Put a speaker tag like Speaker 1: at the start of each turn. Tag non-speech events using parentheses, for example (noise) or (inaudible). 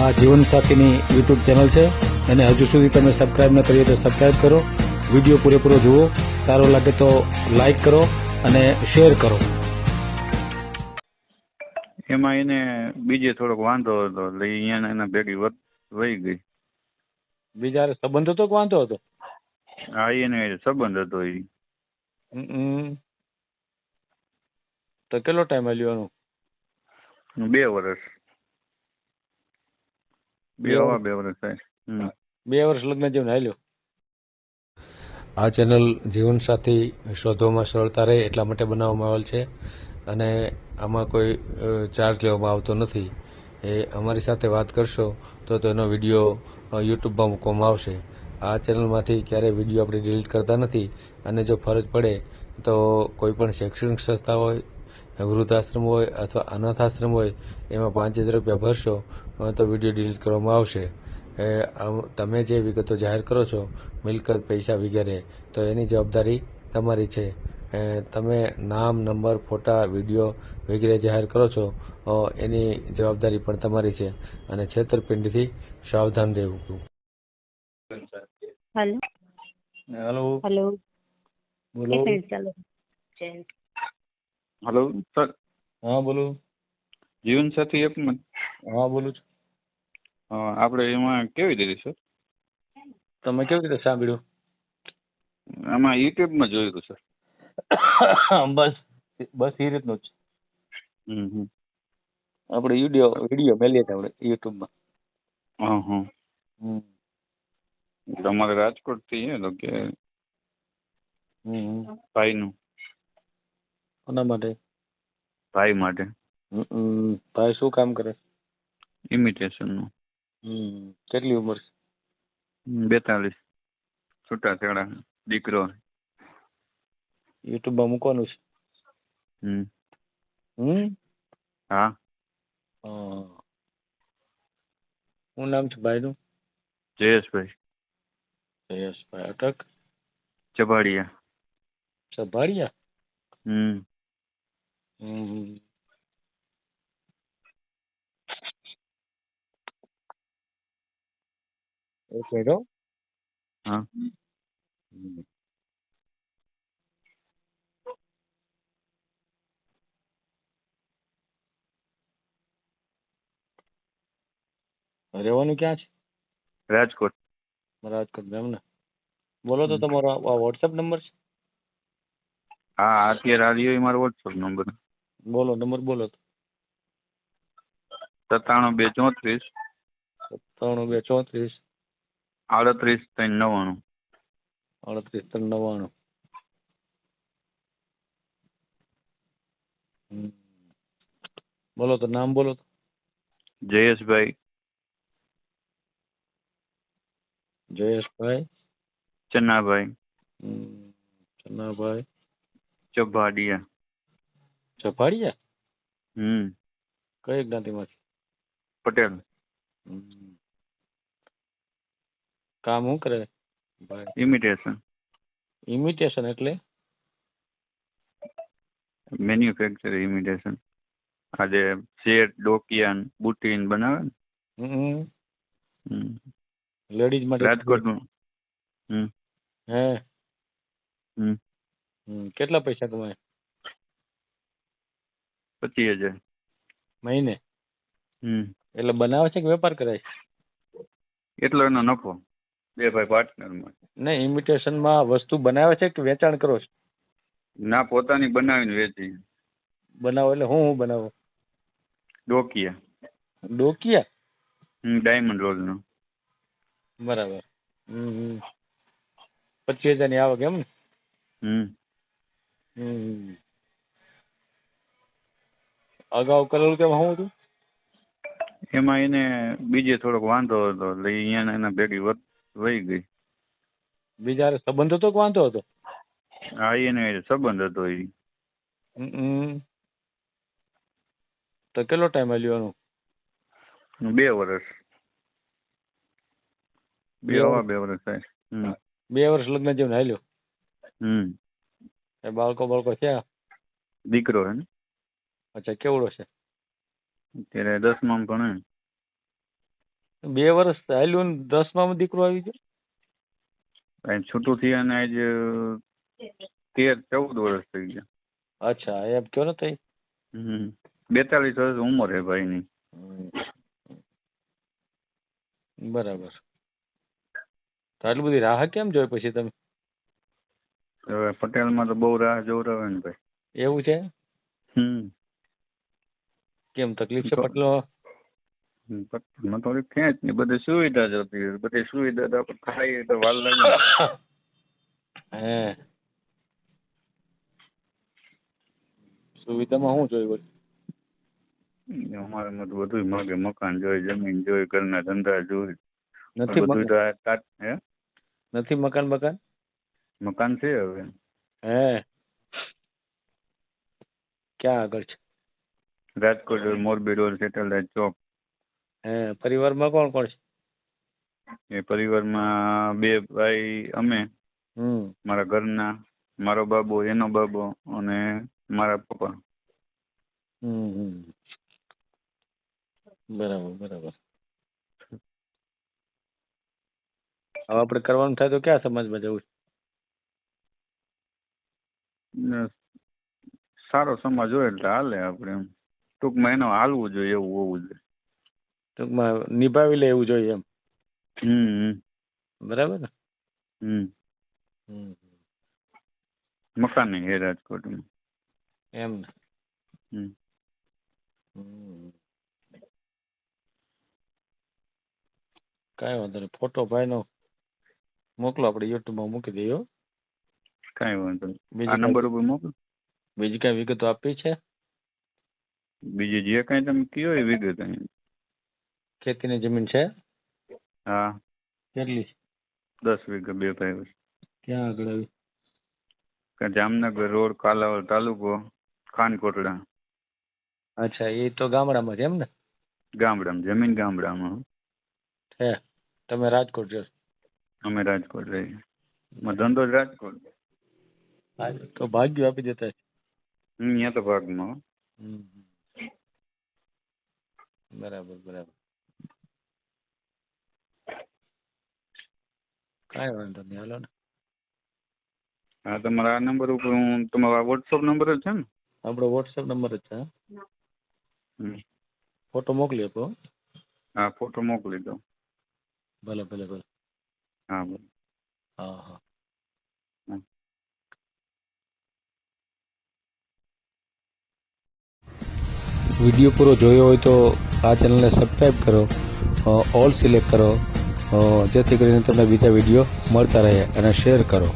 Speaker 1: આ જીવનસાથીની YouTube channel છે. અને હજુ સુધી તમે સબસ્ક્રાઈબ ન કરી હોય તો સબસ્ક્રાઈબ કરો. વીડિયો પૂરેપૂરો જુઓ. સારો લાગે તો લાઈક કરો અને શેર કરો.
Speaker 2: એમાં એને બીજે થોડોક વાંધો હતો. એટલે અહીંયા એના ભેગી વહી ગઈ.
Speaker 1: બીજા સંબંધ હતો કે વાંધો હતો?
Speaker 2: હા એને સંબંધ હતો એ
Speaker 1: તો કેટલો ટાઈમ આલ્યો એનું?
Speaker 2: બે વર્ષ. બે
Speaker 1: બે
Speaker 2: બે વર્ષ થાય.
Speaker 1: બે વર્ષ લગ્ન જેવું હાલ્યો. આ ચેનલ જીવનસાથી શોધવામાં સરળતા રહે એટલા માટે બનાવવામાં આવેલ છે અને આમાં કોઈ ચાર્જ લેવામાં આવતો નથી. એ અમારી સાથે વાત કરશો તો તેનો વીડિયો યુટ્યુબમાં મૂકવામાં આવશે. આ ચેનલમાંથી ક્યારેય વીડિયો આપણે ડિલીટ કરતા નથી અને જો ફરજ પડે તો કોઈ પણ શૈક્ષણિક સંસ્થા હોય વૃદ્ધાશ્રમ હોય અથવા અનાથ આશ્રમ હોય એમાં પાંચ હજાર રૂપિયા ભરશો તો વીડિયો ડિલીટ કરવામાં આવશે. તમે જે વિગતો જાહેર કરો છો મિલકત પૈસા વગેરે તો એની જવાબદારી તમારી છે. તમે નામ નંબર ફોટા વીડિયો વગેરે જાહેર કરો છો એની જવાબદારી પણ તમારી છે અને છેતરપિંડીથી સાવધાન રહેવું.
Speaker 3: હેલો.
Speaker 1: હેલો.
Speaker 3: હેલો.
Speaker 1: બોલો.
Speaker 3: ચાલો.
Speaker 2: Hello sir.
Speaker 1: હા બોલો.
Speaker 2: જીવન સાથી એપમાં
Speaker 1: હા બોલું છું.
Speaker 2: આપણે એમાં કેવી રીતે સર?
Speaker 1: તમે કેવી રીતે સાંભળ્યું?
Speaker 2: આમાં યુટ્યુબમાં જોયું હતું સર.
Speaker 1: બસ બસ એ રીતનું જ.
Speaker 2: હમ હમ.
Speaker 1: આપણે વીડિયો વીડિયો મેલીએ છીએ આપણે યુટ્યુબમાં
Speaker 2: હા હા. તમારે રાજકોટથી હે તો કે
Speaker 1: હમ.
Speaker 2: ભાઈનું.
Speaker 1: કોના માટે?
Speaker 2: ભાઈ માટે.
Speaker 1: ભાઈ શું કામ કરે?
Speaker 2: ઇમિટેશનનું.
Speaker 1: કેટલી ઉંમર છે?
Speaker 2: બેતાલીસ. છૂટા છેડા દીકરો.
Speaker 1: યુટ્યુબમાં મૂકવાનું છે?
Speaker 2: હમ.
Speaker 1: હમ?
Speaker 2: હા.
Speaker 1: હા. શું નામ છે ભાઈનું?
Speaker 2: જયેશભાઈ.
Speaker 1: જયેશભાઈ અટક?
Speaker 2: ચબાડિયા
Speaker 1: ચબાડિયા
Speaker 2: હમ.
Speaker 1: હમ. એક મિનિટ હો.
Speaker 2: હા.
Speaker 1: રહેવાનું ક્યાં છે?
Speaker 2: રાજકોટ.
Speaker 1: રાજકોટ એમને બોલો તો તમારો આ વોટ્સએપ નંબર છે?
Speaker 2: હા અત્યારે આ રહ્યો એ મારો વોટ્સઅપ નંબર
Speaker 1: બોલો નંબર બોલો
Speaker 2: સત્તાણું બે ચોત્રીસ.
Speaker 1: સત્તાણું બે ચોત્રીસ.
Speaker 2: આડત્રીસ ત્રણ નવ્વાણું.
Speaker 1: આડત્રીસ ત્રણ નવ્વાણું. બોલો તો નામ બોલો તો.
Speaker 2: જયેશભાઈ.
Speaker 1: જયેશભાઈ.
Speaker 2: ચન્નાભાઈ.
Speaker 1: ચન્નાભાઈ.
Speaker 2: ચભાડિયા.
Speaker 1: ચપાડિયા
Speaker 2: હમ.
Speaker 1: કઈ જ્ઞાતિમાંથી?
Speaker 2: પટેલ.
Speaker 1: હમ. કામ શું કરે? ભાઈ.
Speaker 2: ઇમિટેશન
Speaker 1: ઇમિટેશન એટલે?
Speaker 2: મેન્યુફેક્ચર ઇમિટેશન આજે શેટ ડોકિયાન બુટીન બનાવે ને?
Speaker 1: હમ.
Speaker 2: હમ.
Speaker 1: લેડીઝ માટે
Speaker 2: રાજકોટનું. હમ.
Speaker 1: હે.
Speaker 2: હમ.
Speaker 1: હમ. કેટલા પૈસા કમાય
Speaker 2: પચીસ હજાર.
Speaker 1: મહિને?
Speaker 2: હમ.
Speaker 1: એટલે બનાવે છે કે વેપાર કરે છે?
Speaker 2: એટલો એનો નફો. બે ભાઈ પાર્ટનરમાં
Speaker 1: નહીં ઇમિટેશનમાં વસ્તુ બનાવે છે કે વેચાણ કરો છો?
Speaker 2: ના પોતાની બનાવીને વેચી.
Speaker 1: બનાવો એટલે હું હું બનાવો?
Speaker 2: ડોકિયા.
Speaker 1: ડોકિયા?
Speaker 2: હમ ડાયમંડ રોલનો
Speaker 1: બરાબર. હમ. પચીસ હજારની આવક એમ ને?
Speaker 2: હમ
Speaker 1: હમ. અગાઉ કરેલું તેમાં શું હતું?
Speaker 2: એમાં એને બીજે થોડોક વાંધો હતો એટલે અહીંયા એના ભેગી વહી ગઈ.
Speaker 1: બીજા હારે સંબંધ હતો કે વાંધો હતો?
Speaker 2: હા એને સંબંધ હતો એ
Speaker 1: તો કેટલો ટાઈમ આલ્યો એનો?
Speaker 2: બે વર્ષ. બે
Speaker 1: બે
Speaker 2: વર્ષ. થાય. હમ.
Speaker 1: બે વર્ષ લગ્ન જેવું હાલ્યો
Speaker 2: હમ.
Speaker 1: એ બાળકો બાળકો થયા?
Speaker 2: દીકરો હે ને?
Speaker 1: અચ્છા કેવડો છે?
Speaker 2: અત્યારે દસમામાં ભણે.
Speaker 1: બે વર્ષ હાલ્યું ને દસમામાં દીકરો આવી ગયો?
Speaker 2: કાંઈ છૂટું થયા અને આજ તેર ચૌદ વર્ષ થઈ ગયા.
Speaker 1: અચ્છા એમ કયો ને તઈ?
Speaker 2: હમ બેતાલીસ વર્ષ ઉંમર છે ભાઈની.
Speaker 1: બરાબર. તો આટલી બધી રાહ કેમ જોઈ પછી તમે?
Speaker 2: હવે પટેલમાં તો બહુ રાહ જોવરાવે ને ભાઈ.
Speaker 1: એવું છે
Speaker 2: હમ.
Speaker 1: કેમ તકલીફ છે પટલો
Speaker 2: પટેલમાં થોડીક ખેંચ ને બધી સુવિધા જતી બધી સુવિધા તો ખાઈએ તો વાલ (laughs)
Speaker 1: હે. સુવિધામાં શું જોયું વળી?
Speaker 2: અમારે મત બધું માગે મકાન જોઈ જમીન જોઈ ઘરના ધંધા જોઈ.
Speaker 1: નથી નથી મકાન મકાન
Speaker 2: મકાન છે હવે.
Speaker 1: હે. ક્યાં આગળ છે?
Speaker 2: Rajkot road, Morbi road satellite ચોક
Speaker 1: હે પરિવારમાં કોણ કોણ છે?
Speaker 2: એ પરિવારમાં બે ભાઈ અમે.
Speaker 1: હમ.
Speaker 2: મારા ઘરના મારો બાબો એનો બાબો અને મારા પપ્પા.
Speaker 1: હમ હમ. બરાબર બરાબર. હવે આપણે કરવાનું થાય તો ક્યાં સમાજમાં જવું છે?
Speaker 2: સારો સમાજ હોય એટલે હાલે આપણે એમ. ટૂંકમાં એનો હાલવું જોઈએ એવું હોવું જોઈએ.
Speaker 1: ટૂંકમાં નિભાવી લે એવું જોઈએ એમ.
Speaker 2: હમ
Speaker 1: બરાબર ને?
Speaker 2: હમ.
Speaker 1: હમ
Speaker 2: મકાન હે રાજકોટમાં.
Speaker 1: એમ ને?
Speaker 2: હમ.
Speaker 1: હમ. કાંઈ વાંધો નહીં. ફોટો ભાઈનો મોકલો. આપણે યુટ્યુબમાં મૂકી દઈએ.
Speaker 2: કાંઈ વાંધો નહીં.
Speaker 1: બીજી
Speaker 2: આ નંબર ઉપર મોકલો.
Speaker 1: બીજી કાંઈ વિગતો આપી છે?
Speaker 2: બીજી જે કાંઈ તમે કયો એ વિગત અહીં.
Speaker 1: ખેતીની જમીન છે
Speaker 2: હા
Speaker 1: કેટલી
Speaker 2: દસ વીઘા બે ભાઈ
Speaker 1: ક્યાં આગળ આવી
Speaker 2: જામનગર રોડ કાલાવડ તાલુકો ખાનકોટડા
Speaker 1: અચ્છા એ તો ગામડામાં છે એમ ને
Speaker 2: ગામડામાં જમીન ગામડામાં
Speaker 1: છે તમે રાજકોટ છો
Speaker 2: અમે રાજકોટ રહીએ મારો ધંધો જ રાજકોટ
Speaker 1: હા, તો ભાગ્યું આપી દેતા છે.
Speaker 2: હમ, અહીંયા તો ભાગમાં હો.
Speaker 1: હમ. બરાબર બરાબર. કાંઈ વાંધો નહીં હાલો ને.
Speaker 2: હા તમારા આ નંબર ઉપર હું તમારો વોટ્સઅપ નંબર જ છે ને?
Speaker 1: આપણો વોટ્સઅપ નંબર જ છે?
Speaker 2: હમ.
Speaker 1: ફોટો મોકલી આપો હા.
Speaker 2: ફોટો મોકલી દો
Speaker 1: ભલે ભલે ભલે.
Speaker 2: હા ભલે.
Speaker 1: હા. હા. વીડિયો પૂરો જોયો હોય તો આ ચેનલને સબસ્ક્રાઈબ કરો ઓલ સિલેક્ટ કરો જેથી કરીને તમને બીજા વીડિયો મળતા રહે અને શેર કરો.